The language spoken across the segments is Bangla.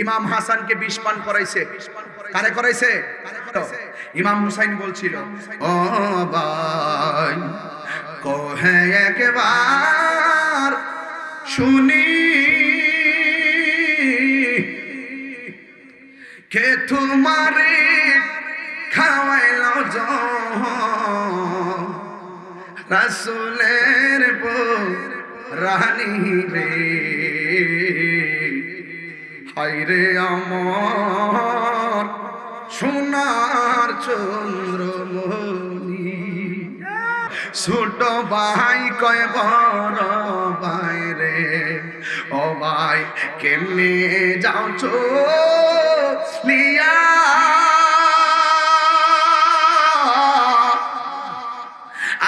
ইমাম হাসানকে বিষ পান করাইছে। কারে করাইছে? ইমাম হুসাইন বলছিল, ও ভাই, কহে একবার শুনি, কে তোমারে খাওয়াইল রাসুলের রানী রে। হাইরে আমার সোনার চন্দ্রমণি। ছোট ভাই কয়, বড় ভাই ও ভাই কেমনে যাও লিয়া।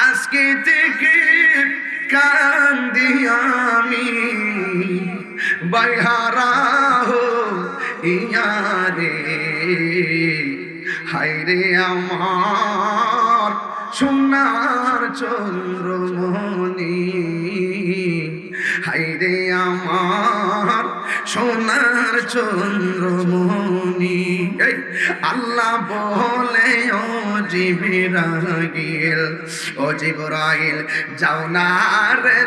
আজকে থেকে কান্দি আমি, বাইহারা ইয়ারে হাইরে আমার সোনার চন্দ্রমণি হাইরে আমার সোনার চন্দ্রমণি। এই আল্লাহ বলে, ও জিবিরাগিল ও জিবরাইল, যাও না রে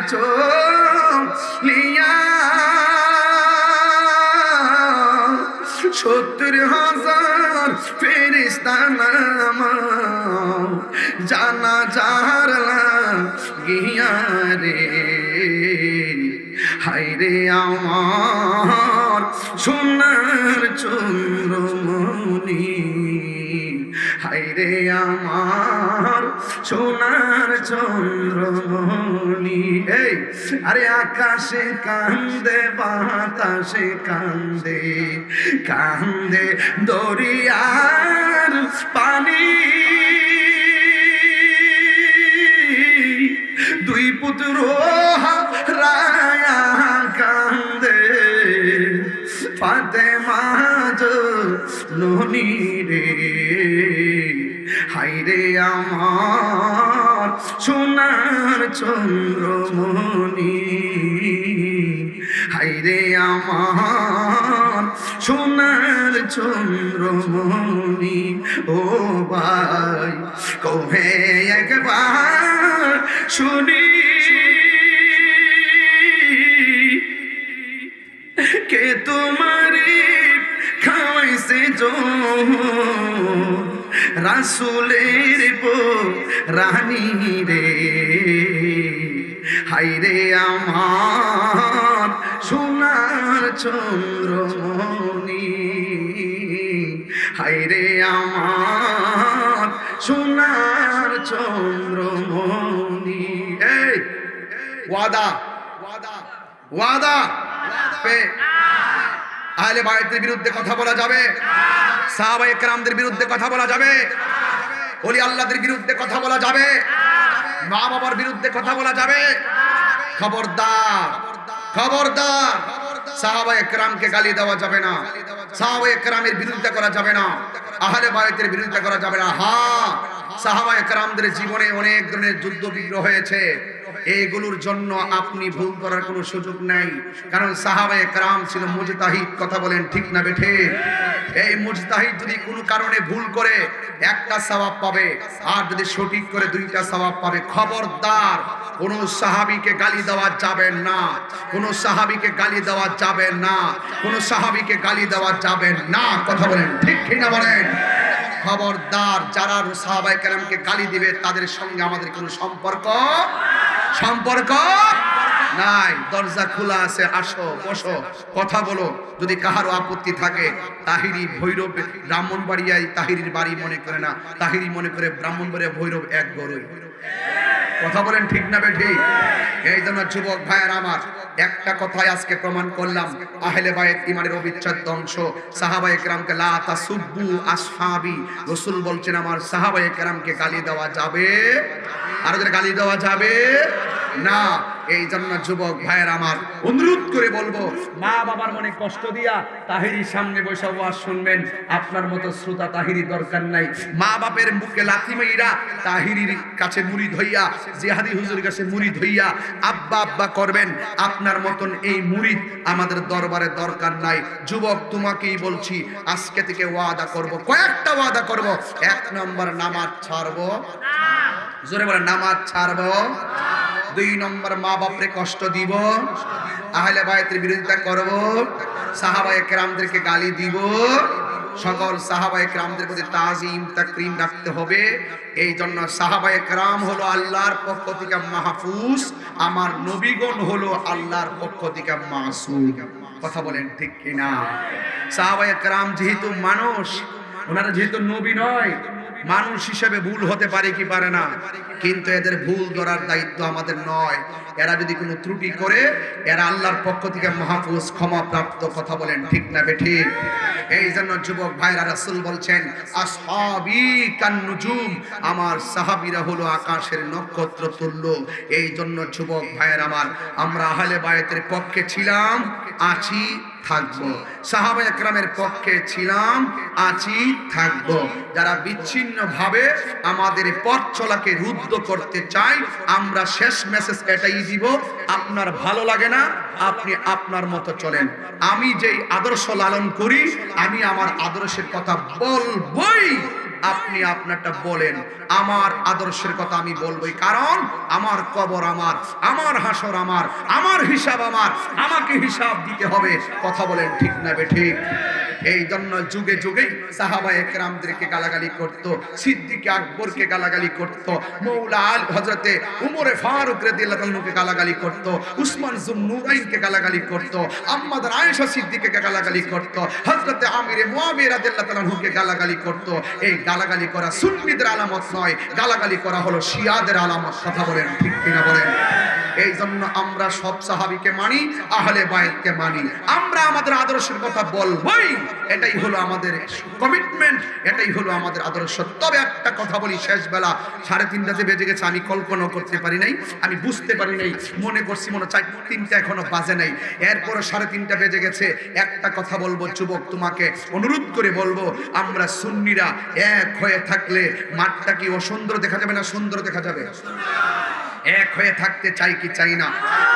সত্তর হাজার ফেরিস্তা নামাও জানা যার গিয়া রে। হাইরে আমার সোনার চন্দ্রমণি হাইরে আমার সোনার চন্দ্রমণি। এই, আরে আকাশে কান্দে, বাতাসে কান্দে কান্দে দরিয়ার পানি। দুই পুত্র রায়া কান্দে ফাতে মাজ ননি। হাইরে আমার সোনার চন্দ্রমণি। হাইরে আমার সোনার চন্দ্রমণি। ও ভাই কহে একবার শুনি? কে তোমারে খাওয়াইছে জো রাসুলের রানী রে। হাইরে আমার সোনার চন্দ্রমণি। হাইরে আমার সোনার চন্দ্রমণি। ওয়াদা ওয়াদা ওয়াদা আহলে বায়তের বিরুদ্ধে কথা বলা যাবে। সাহাবা একরামদের বিরুদ্ধে কথা বলা যাবে। ওলি আল্লাহদের বিরুদ্ধে কথা বলা যাবে। মা বাবার বিরুদ্ধে কথা বলা যাবে। খবরদার খবরদার। সাহাবা একরামকে গালি দেওয়া যাবে না। সাহাবা একরামের বিরুদ্ধে করা যাবে না। আহলে বায়তের বিরুদ্ধে করা যাবে না। হ্যাঁ সাহাবা একরামদের জীবনে অনেক ধরনের যুদ্ধ বিগ্রহ হয়েছে। এইগুলোর জন্য আপনি ভুল করার কোনো সুযোগ নাই। কারণ সাহাবা একরাম ছিল মুজতাহিদ, কথা বলেন ঠিক না বেঠে? এই মুজতাহিদ যদি কোনো কারণে ভুল করে, একটা সওয়াব পাবে। আর যদি সঠিক করে দুইটা সওয়াব পাবে। খবরদার, কোন সাহাবিকে গালি দেওয়া যাবে না। কোন সাহাবিকে গালি দেওয়া যাবে না। কোন সাহাবিকে গালি দেওয়া যাবে না। কথা বলেন ঠিক কি না বলেন? খবরদার, যারা সাহাবাই কেরামকে গালি দিবে, তাদের সঙ্গে আমাদের কোনো সম্পর্ক সম্পর্ক নাই, দরজা খোলা আছে, আসো, বসো, কথা বলো। যদি কাহারও আপত্তি থাকে, তাহিরি ভৈরব ব্রাহ্মণ ব্রাহ্মণবাড়িয়ায় তাহিরির বাড়ি মনে করে না। তাহিরি মনে করে ব্রাহ্মণ বাড়ি ভৈরব এক গরুই। কথা বলেন ঠিক না বেঠি এই জন্য যুবক ভাইয়ের আমার একটা কথাই আজকে প্রমাণ করলাম। আহলে বায়েত ইমানের অবিচ্ছেদ্য অংশ। সাহাবায়ে কেরামকে লা তাসুব্বু আসহাবি। রাসূল বলছেন, আমার সাহাবায়ে কেরামকে গালি দেওয়া যাবে? আর গালি দেওয়া যাবে? না এই জন্য যুবক ভাইয়ের আমার অনুরোধ করে বলব মা বাবার মনে কষ্ট দিয়া তাহিরি সামনে বসে ওয়াজ শুনবেন আপনার মতো শ্রোতা তাহিরি দরকার নাই। মা বাপের মুখে লাথি মাইরা তাহিরির কাছে মুড়ি ধইয়া জিহাদি হুজুর কাছে মুড়ি ধইয়া আব্বা আব্বা করবেন আপনার মতন এই মুড়ি আমাদের দরবারে দরকার নাই। যুবক তোমাকেই বলছি আজকে থেকে ওয়াদা করব কয়েকটা ওয়াদা করব এক নম্বর নামাজ ছাড়বো। জোরে বলে নামাজ ছাড়বো। দুই নম্বর মা বাপরে কষ্ট দিব, আহলে বায়তের বিরোধিতা করব, সাহাবায়ে কেরামদেরকে গালি দিব, সকল সাহাবায়ে কেরামদের প্রতি তাজিম, তাকরিম রাখতে হবে। এই জন্য সাহাবায়ে কেরাম হলো আল্লাহর পক্ষ থেকে মাহফুজ, আমার নবীগণ হলো আল্লাহর পক্ষ থেকে মাসুম। কথা বলেন ঠিক কিনা? সাহাবায়ে কেরাম যেহেতু মানুষ ওনারা যেহেতু নবী নয়, মানুষ হিসেবে ভুল হতে পারে কি পারে না। কিন্তু এদের ভুল ধরার দায়িত্ব আমাদের নয়। এরা যদি কোনো ত্রুটি করে, এরা আল্লাহর পক্ষ থেকে মহাপুরুষ ক্ষমা প্রাপ্ত কথা বলেন, ঠিক না বেঠিক এই জন্য যুবক ভাইরা রাসুল বলছেন, আসহাবি আমার সাহাবিরা হলো আকাশের নক্ষত্র তুল্য। এই জন্য যুবক ভাইয়ের আমার, আমরা আহলে বায়াতের পক্ষে ছিলাম, আছি থাকব। সাহাবা একরামের পক্ষে ছিলাম, আছি, থাকব। যারা বিচ্ছিন্ন ভাবে আমাদের পথ চলাকে রুদ্ধ করতে চাই আমরা শেষ মেসেজ এটাই দিব, আপনার ভালো লাগে না, আপনি আপনার মতো চলেন। আমি যেই আদর্শ লালন করি, আমি আমার আদর্শের কথা বলবই। আপনি আপনারটা বলেন। আমার আদর্শের কথা আমি বলবই, কারণ আমার কবর আমার আমার হাসর আমার আমার হিসাব আমার, আমাকে হিসাব দিতে হবে। কথা বলেন ঠিক না বে ঠিক? এই জন্য যুগে যুগে সাহাবা একরামদেরকে গালাগালি করত, সিদ্দিক আকবরকে গালাগালি করত, মৌলা আল হজরতে উমরে ফারুক রাদিয়াল্লাহু তাআলাকে গালাগালি করত, উসমান জুন্নুরাইনকে গালাগালি করত আম্মাদ আয়েশা সিদ্দিককে গালাগালি করত, হযরতে আমিরে মুয়াবিয়া রাদিয়াল্লাহু তাআলাকে গালাগালি করত। এই গালাগালি করা সুন্নিদের আলামত নয়, গালাগালি করা হলো শিয়াদের আলামত, কথা বলেন ঠিক কিনা বলেন? এই জন্য আমরা সব সাহাবিকে মানি, আহলে বায়েতকে মানি। আমরা আমাদের আদর্শের কথা বলবই। এটাই হলো আমাদের কমিটমেন্ট এটাই হলো আমাদের আদর্শ। তবে একটা কথা বলি, শেষ বেলা সাড়ে তিনটাতে বেজে গেছে, আমি কল্পনা করতে পারি নাই, আমি বুঝতে পারি নাই, মনে করছি মনে চার তিনটা এখনও বাজে নাই। এরপরে সাড়ে তিনটা বেজে গেছে, একটা কথা বলব যুবক, তোমাকে অনুরোধ করে বলব, আমরা সুন্নিরা এক হয়ে থাকলে মাঠটা কি অসুন্দর দেখা যাবে না সুন্দর দেখা যাবে? এক হয়ে থাকতে চাই কি চাই না?